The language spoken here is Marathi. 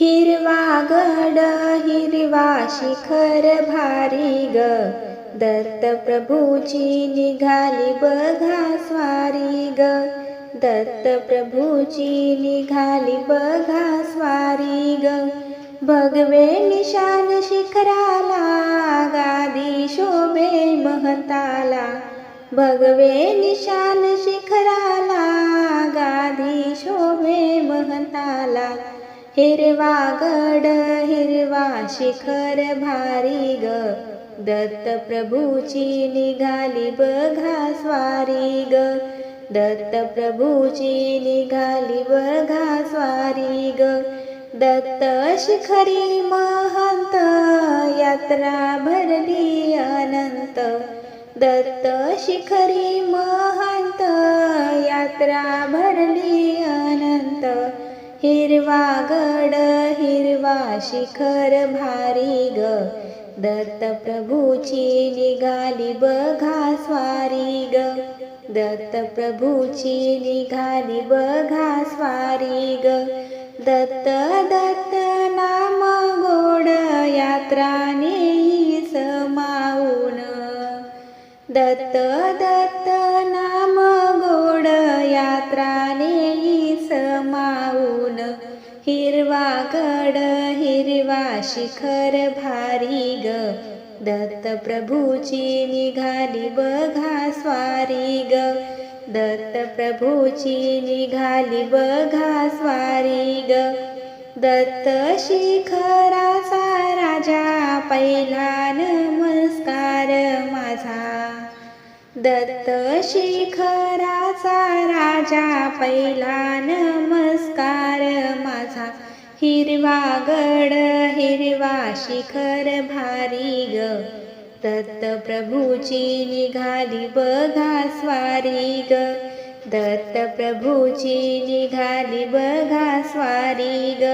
हिरवा गड हिरवा शिखर भारी ग. दत्त प्रभूची निघाली बघा स्वारी ग. दत्त प्रभूची निघाली बघा स्वारी ग. भगवे निशान शिखराला गादी शोभे महताला. भगवे निशान शिखराला हिरवा गड हिरवा शिखर भारी ग. दत्त प्रभूची निघाली बघा स्वारी ग. दत्त प्रभूची निघाली बघा स्वारी ग. दत्त शिखरी महंत यात्रा भरली अनंत. दत्त शिखरी महंत यात्रा भरली अनंत. हिरवा गड हिरवा शिखर भारी ग. दत्त प्रभूची निघाली बघा स्वारी ग. दत्त प्रभूची निघाली बघा स्वारी ग. दत्त दत्त नाम गोड यात्रा नेई समाऊन. दत्त दत्त नाम गोड यात्रा हिरवा गड हिरवा शिखर भारी ग. दत्त प्रभूची निघाली बघा स्वारी ग. दत्त प्रभूची निघाली बघा स्वारी ग. दत्त शिखराचा राजा पहिला नमस्कार दत्त शिखराचा राजा पहिला नमस्कार माझा. हिरवा गड हिरवा शिखर भारी ग. दत्त प्रभूची निघाली बघा स्वारी ग. दत्त प्रभूची निघाली बघा स्वारी ग.